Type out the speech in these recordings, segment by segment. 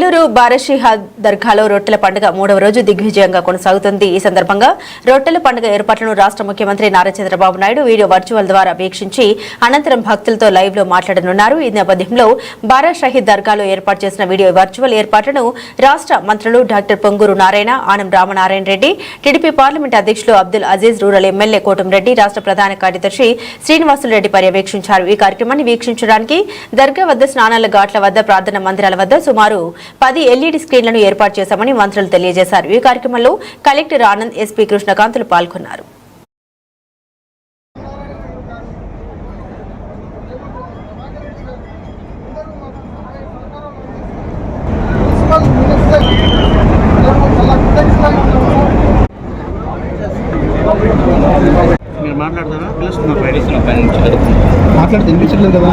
నెల్లూరు బారషిహాద్ దర్గాలో రొట్టెల పండుగ మూడవ రోజు దిగ్విజయంగా కొనసాగుతుంది. ఈ సందర్భంగా రొట్టెల పండుగ ఏర్పాట్లను రాష్ట్ర ముఖ్యమంత్రి నారా చంద్రబాబు నాయుడు వీడియో వర్చువల్ ద్వారా వీక్షించి అనంతరం భక్తులతో లైవ్లో మాట్లాడనున్నారు. ఈ నేపథ్యంలో బారా షహీద్ దర్గాలో ఏర్పాటు చేసిన వీడియో వర్చువల్ ఏర్పాట్లను రాష్ట్ర మంత్రులు doctor Ponguru Narayana Anam Ramanarayana Reddy TDP parliament అధ్యక్షులు అబ్దుల్ అజీజ్ రూరల్ ఎమ్మెల్యే కోటంరెడ్డి రాష్ట్ర ప్రధాన కార్యదర్శి శ్రీనివాసులు రెడ్డి పర్యవేక్షించారు. ఈ కార్యక్రమాన్ని వీక్షించడానికి దర్గా వద్ద స్నానాల ఘాట్ల వద్ద ప్రార్థన మందిరాల వద్ద సుమారు పది ఎల్ఈడి స్క్రీన్లను ఏర్పాటు చేశామని మంత్రులు తెలియజేశారు. ఈ కార్యక్రమంలో కలెక్టర్ ఆనంద్ ఎస్పీ కృష్ణకాంతులు పాల్గొన్నారు. మీరు మాట్లాడతారా? పిలుస్తున్నారు బయట మాట్లాడితే వినిపించట్లేదు కదా?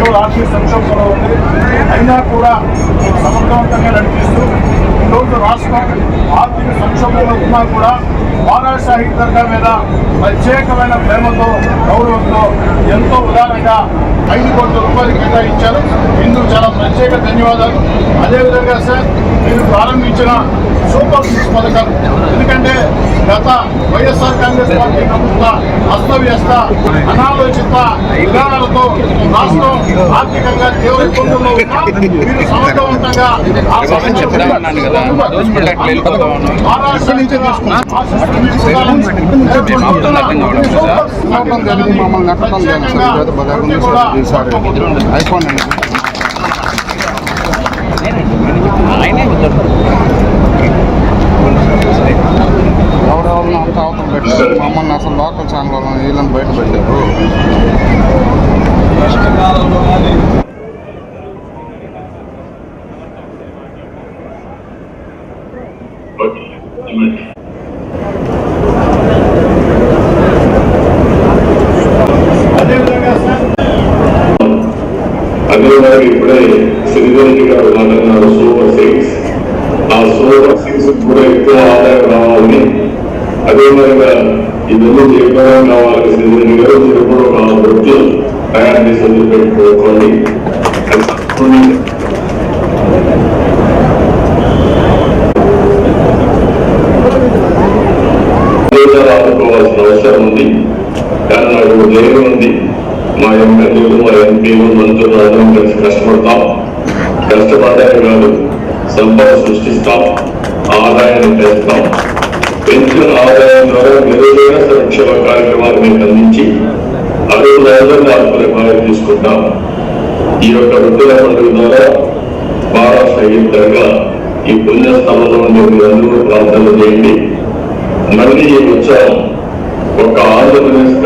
కేవలం ఆర్థిక సంక్షోభంలో ఉంది. అయినా కూడా సమర్థవంతంగా నడిపిస్తూ ఈరోజు రాష్ట్రం ఆర్థిక సంక్షోభంలో ఉన్నా కూడా బారా సాహిత్య దర్గా మీద ప్రత్యేకమైన ప్రేమతో గౌరవంతో ఎంతో ఉదారంగా ఐదు కోట్ల రూపాయలు కేటాయించారు. ఇందుకు చాలా ప్రత్యేక ధన్యవాదాలు. అదేవిధంగా సార్ మీరు ప్రారంభించిన సూపర్ సిక్స్ పథకాలు ఎందుకంటే గత వైఎస్ఆర్ కాంగ్రెస్ పార్టీ ప్రభుత్వ అస్తవ్యస్త అనాలోచిత విధానాలతో రాష్ట్రం ఆర్థికంగా తీవ్ర ఇబ్బందుల్లో ఉన్నా మీరు సమర్థవంతంగా మమ్మల్ని నెట్టడం ఐఫోన్ అండి. అదేవిధంగా ఇప్పుడే శ్రీధరెడ్డి గారు మాట్లాడినారు సూపర్ సిక్స్ ఆ సూపర్ సిక్స్ కూడా ఎక్కువ ఆదాయం రావాలని అదే అదేవిధంగా ఇవన్నీ చెప్పడం కావాలి. శ్రీధరెడ్డి గారు మీరు కూడా ఒక వృత్తి తయారు చేసి వదిలి ఆదుకోవాల్సిన అవసరం ఉంది. దాని నాకు ధైర్యం ఉంది. మా ఎమ్మెల్యేలు మా ఎంపీలు మంత్రులు అందరం కలిసి కష్టపడతాం. కష్టపడడానికి కాదు. సంపద సృష్టిస్తాం. ఆదాయాన్ని పెంచుతాం. పెంచిన ఆదాయం ద్వారా మెరుగైన సంక్షేమ కార్యక్రమాలు మీకు అందించి అడుగులలో మార్పుల బాధ్యత తీసుకుంటాం. ఈ యొక్క వృద్ధుల పండుగ ద్వారా మహారాష్ట్ర సహితంగా ఈ పుణ్యస్థలంలో ఉండే మీరందరూ ప్రార్థన చేయండి. మళ్ళీ ఈ ఉత్సవం ఒక ఆంధ్రప్రదేశ్